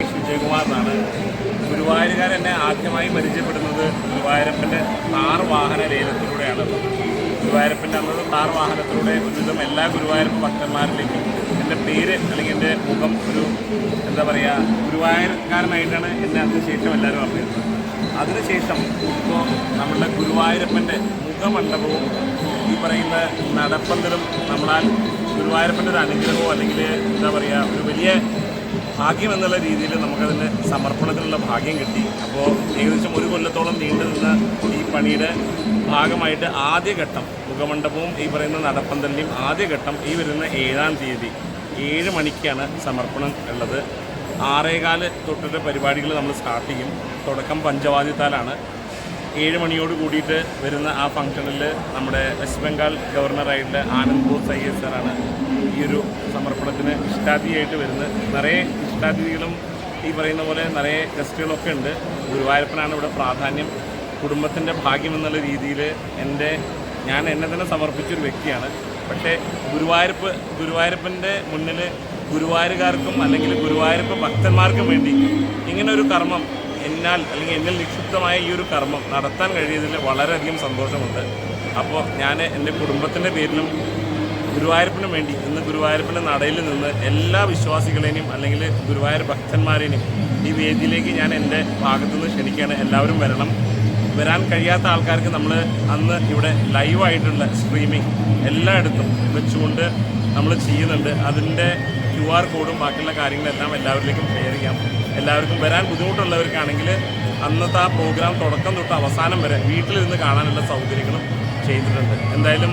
വിജയകുമാർ എന്നാണ് ഗുരുവായൂരുകാർ എന്നെ ആദ്യമായി പരിചയപ്പെടുന്നത് ഗുരുവായൂരപ്പന്റെ താർ വാഹന ലേലത്തിലൂടെയാണ്. ഗുരുവായൂരപ്പന്റെ അന്നത് താർ വാഹനത്തിലൂടെ ഒരുവിധം എല്ലാ ഗുരുവായൂരപ്പ ഭക്തന്മാരിലേക്കും എന്റെ പേര് അല്ലെങ്കിൽ എന്റെ മുഖം ഒരു എന്താ പറയുക ഗുരുവായൂരക്കാരനായിട്ടാണ് എന്നെ അതിനുശേഷം എല്ലാവരും അറിയുന്നത്. അതിനുശേഷം ഇപ്പോൾ നമ്മളുടെ ഗുരുവായൂരപ്പന്റെ മുഖമണ്ഡപവും ഈ പറയുന്ന നടപ്പന്തലും നമ്മളാൽ ഗുരുവായൂരപ്പന്റെ ഒരു അനുഗ്രഹമോ അല്ലെങ്കിൽ എന്താ പറയുക ഒരു വലിയ ഭാഗ്യം എന്നുള്ള രീതിയിൽ നമുക്കതിന് സമർപ്പണത്തിനുള്ള ഭാഗ്യം കിട്ടി. അപ്പോൾ ഏകദേശം ഒരു കൊല്ലത്തോളം നീണ്ടു നിന്ന ഈ പണിയുടെ ഭാഗമായിട്ട് ആദ്യഘട്ടം മുഖമണ്ഡപവും ഈ പറയുന്ന നടപ്പന്തലിന്റെയും ആദ്യഘട്ടം ഈ വരുന്ന ഏഴാം തീയതി ഏഴ് മണിക്കാണ് സമർപ്പണം ഉള്ളത്. ആറേകാൽ തൊട്ടിട്ട് പരിപാടികൾ നമ്മൾ സ്റ്റാർട്ട് ചെയ്യും. തുടക്കം പഞ്ചവാദ്യത്താലാണ്. ഏഴ് മണിയോട് കൂടിയിട്ട് വരുന്ന ആ ഫംഗ്ഷനിൽ നമ്മുടെ വെസ്റ്റ് ബംഗാൾ ഗവർണറായിട്ടുള്ള ആനന്ദ് ബോസ് ഐ സാറാണ് ഈ ഒരു സമർപ്പണത്തിന് ഇഷ്ടാതിഥിയായിട്ട് വരുന്നത് നിറയെ ഇഷ്ടാതിഥികളും ഈ പറയുന്ന പോലെ നിറയെ ഗസ്റ്റുകളൊക്കെ ഉണ്ട്. ഗുരുവായൂരപ്പനാണ് ഇവിടെ പ്രാധാന്യം. കുടുംബത്തിന്റെ ഭാഗ്യം എന്നുള്ള രീതിയിൽ എന്റെ ഞാൻ എന്നെ തന്നെ സമർപ്പിച്ചൊരു വ്യക്തിയാണ്. പക്ഷേ ഗുരുവായൂരപ്പ് ഗുരുവായൂരപ്പന്റെ മുന്നിൽ ഗുരുവായൂരുകാർക്കും അല്ലെങ്കിൽ ഗുരുവായൂരപ്പ് ഭക്തന്മാർക്കും വേണ്ടി ഇങ്ങനെ ഒരു കർമ്മം എന്നാൽ അല്ലെങ്കിൽ എന്നിൽ നിക്ഷിപ്തമായ ഈ ഒരു കർമ്മം നടത്താൻ കഴിയുന്നതിൽ വളരെയധികം സന്തോഷമുണ്ട്. അപ്പോൾ ഞാൻ എന്റെ കുടുംബത്തിന്റെ പേരിലും ഗുരുവായൂരപ്പന് വേണ്ടി ഇന്ന് ഗുരുവായൂരപ്പന്റെ നടയിൽ നിന്ന് എല്ലാ വിശ്വാസികളെയും അല്ലെങ്കിൽ ഗുരുവായൂർ ഭക്തന്മാരെയും ഈ വേദിയിലേക്ക് ഞാൻ എന്റെ ഭാഗത്തുനിന്ന് ക്ഷണിക്കുകയാണ്. എല്ലാവരും വരണം. വരാൻ കഴിയാത്ത ആൾക്കാർക്ക് നമ്മൾ അന്ന് ഇവിടെ ലൈവായിട്ടുള്ള സ്ട്രീമിംഗ് എല്ലായിടത്തും വെച്ചുകൊണ്ട് നമ്മൾ ചെയ്യുന്നുണ്ട്. അതിന്റെ ക്യു ആർ കോഡും ബാക്കിയുള്ള കാര്യങ്ങളെല്ലാം എല്ലാവരിലേക്കും ഷെയർ ചെയ്യാം. എല്ലാവർക്കും വരാൻ ബുദ്ധിമുട്ടുള്ളവർക്കാണെങ്കിൽ അന്നത്തെ ആ പ്രോഗ്രാം തുടക്കം തൊട്ട് അവസാനം വരെ വീട്ടിലിരുന്ന് കാണാനുള്ള സൗകര്യങ്ങളും ചെയ്തിട്ടുണ്ട്. എന്തായാലും